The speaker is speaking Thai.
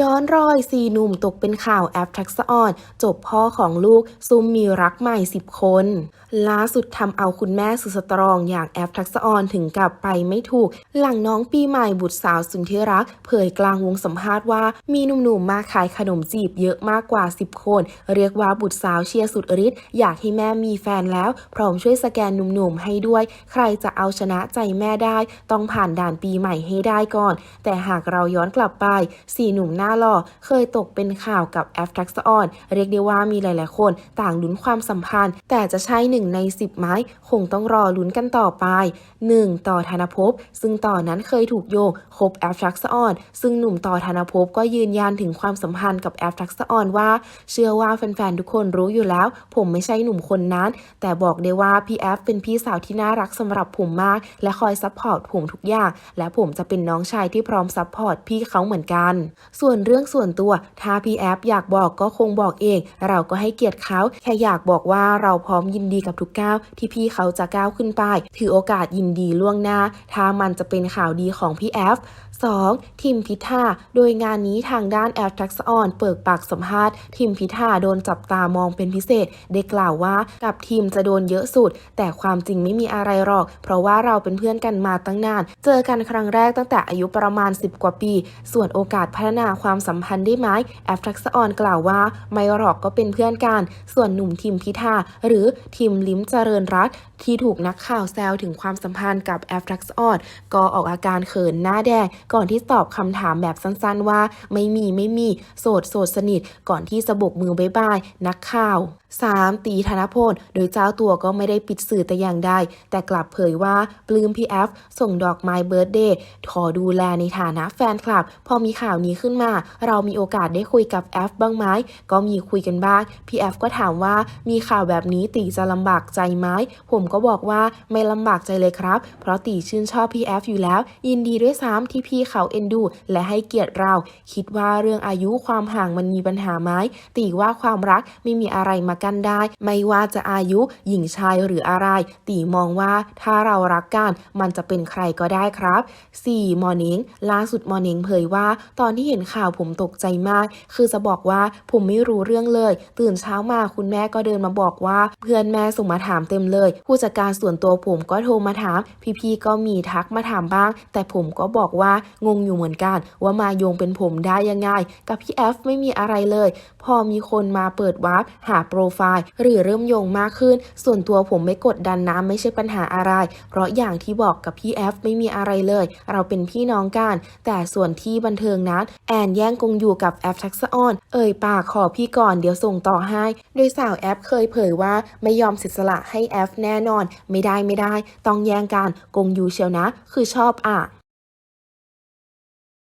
ย้อนรอยซีหนุ่มตกเป็นข่าวแอปทักษออนจบพ่อของลูกซุ่มมีรักใหม่ 10 คน ล่าสุดทำเอาคุณแม่สุดสตรองอย่างแอปทักษออนถึงกับไปไม่ถูก หลังน้องปีใหม่บุตรสาวสุดที่รัก เผยกลางวงสัมภาษณ์ว่ามีหนุ่มๆมาขายขนมจีบเยอะมากกว่า 10 คน เรียกว่าบุตรสาวเชียร์สุดฤทธิ์อยากให้แม่มีแฟนแล้ว พร้อมช่วยสแกนหนุ่มๆให้ด้วย ใครจะเอาชนะใจแม่ได้ ต้องผ่านด่านปีใหม่ให้ได้ก่อน แต่หากเราย้อนกลับไปสี่หนุ่มหน้าหล่อเคยตกเป็นข่าวกับแอฟทักษออนเรียกได้ว่ามีหลาย ๆ คนต่างลุ้นความสัมพันธ์ แต่จะใช่หนึ่งใน 10ไหมคงต้องรอลุ้นกันต่อไป 1. ต่อธนภพ ซึ่งต่อนั้นเคยถูกโยงคบแอฟทักษออนซึ่งหนุ่มต่อธนภพก็ยืนยันถึงความสัมพันธ์กับแอฟทักษออนว่า เชื่อว่าแฟน ๆ ทุกคนรู้อยู่แล้ว ผมไม่ใช่หนุ่มคนนั้น แต่บอกได้ว่าพี่แอฟเป็นพี่สาวที่น่ารักสำหรับผมมาก และคอยซัพพอร์ตผมทุกอย่าง และผมจะเป็นน้องชายที่พร้อมซัพพอร์ตพี่เขาเหมือนกันส่วนวนเรื่องส่วนตัว ถ้าพี่แอฟอยากบอกก็คงบอกเอง เราก็ให้เกียรติเขา แค่อยากบอกว่าเราพร้อมยินดีกับทุกก้าวที่พี่เขาจะก้าวขึ้นไป ถือโอกาสยินดีล่วงหน้า ถ้ามันจะเป็นข่าวดีของพี่แอฟ 2. ทีมพิธา โดยงานนี้ทางด้านแอฟทักษออนเปิดปากสัมภาษณ์ทีมพิธาโดนจับตามองเป็นพิเศษ ได้กล่าวว่ากับทีมจะโดนเยอะสุด แต่ความจริงไม่มีอะไรหรอก เพราะว่าเราเป็นเพื่อนกันมาตั้งนาน เจอกันครั้งแรกตั้งแต่อายุประมาณ 10 กว่าปี ส่วนโอกาสพัฒนาความสัมพันธ์ได้ไหมแอฟทักษออนกล่าวว่า ไม่หรอกก็เป็นเพื่อนกัน ส่วนหนุ่มทีมพิธาหรือทีมลิ้มเจริญรัตที่ถูกนักข่าวแซวถึงความสัมพันธ์กับแอฟทักษออนก็ออกอาการเขินหน้าแดง ก่อนที่ตอบคำถามแบบสั้นๆว่า ไม่มีไม่มี โสดโสดสนิท ก่อนที่จะบกมือบายบาย นักข่าว 3. ตีธนพล โดยเจ้าตัวก็ไม่ได้ปิดสื่อแต่อย่างใด แต่กลับเผยว่าปลื้มพี่แอฟส่งดอกไม้เบิร์ดเดย์ขอดูแลในฐานะแฟนคลับ พอมีข่าวนี้ขึ้นมาเรามีโอกาสได้คุยกับแอฟบ้างไหมก็มีคุยกันบ้าง พี่แอฟก็ถามว่ามีข่าวแบบนี้ตีจะลำบากใจไหมผมก็บอกว่าไม่ลำบากใจเลยครับ เพราะตีชื่นชอบพี่แอฟอยู่แล้ว ยินดีด้วยซ้ำที่พี่เขาเอ็นดู และให้เกียรติเรา คิดว่าเรื่องอายุความห่างมันมีปัญหาไหมตีว่าความรักไม่มีอะไรมากันได้ ไม่ว่าจะอายุหญิงชายหรืออะไร ตีมองว่าถ้าเรารักกันมันจะเป็นใครก็ได้ครับ 4. มอร์นิงล่าสุดมอร์นิงเผยว่า ตอนที่เห็นข่าวผมตกใจมาก คือจะบอกว่าผมไม่รู้เรื่องเลย ตื่นเช้ามาคุณแม่ก็เดินมาบอกว่า เพื่อนแม่ส่งมาถามเต็มเลย ผู้จัดการส่วนตัวผมก็โทรมาถาม พี่ๆก็มีทักมาถามบ้าง แต่ผมก็บอกว่างงอยู่เหมือนกัน ว่ามาโยงเป็นผมได้ยังไง กับพี่แอฟไม่มีอะไรเลย พอมีคนมาเปิดวาร์ปหาโปรไฟล์ หรือเริ่มโยงมากขึ้น ส่วนตัวผมไม่กดดันนะไม่ใช่ปัญหาอะไร เพราะอย่างที่บอกกับพี่แอฟไม่มีอะไรเลย เราเป็นพี่น้องกันแต่ส่วนที่บันเทิงนั้นแอนแย่งกงอยู่กับแอฟทักษะออน เอ่ยปากขอพี่ก่อนเดี๋ยวส่งต่อให้ โดยสาวแอฟเคยเผยว่าไม่ยอมเสียสละให้แอฟแน่นอน ไม่ได้ไม่ได้ ต้องแย่งกันกงอยู่เชียวนะ คือชอบอะ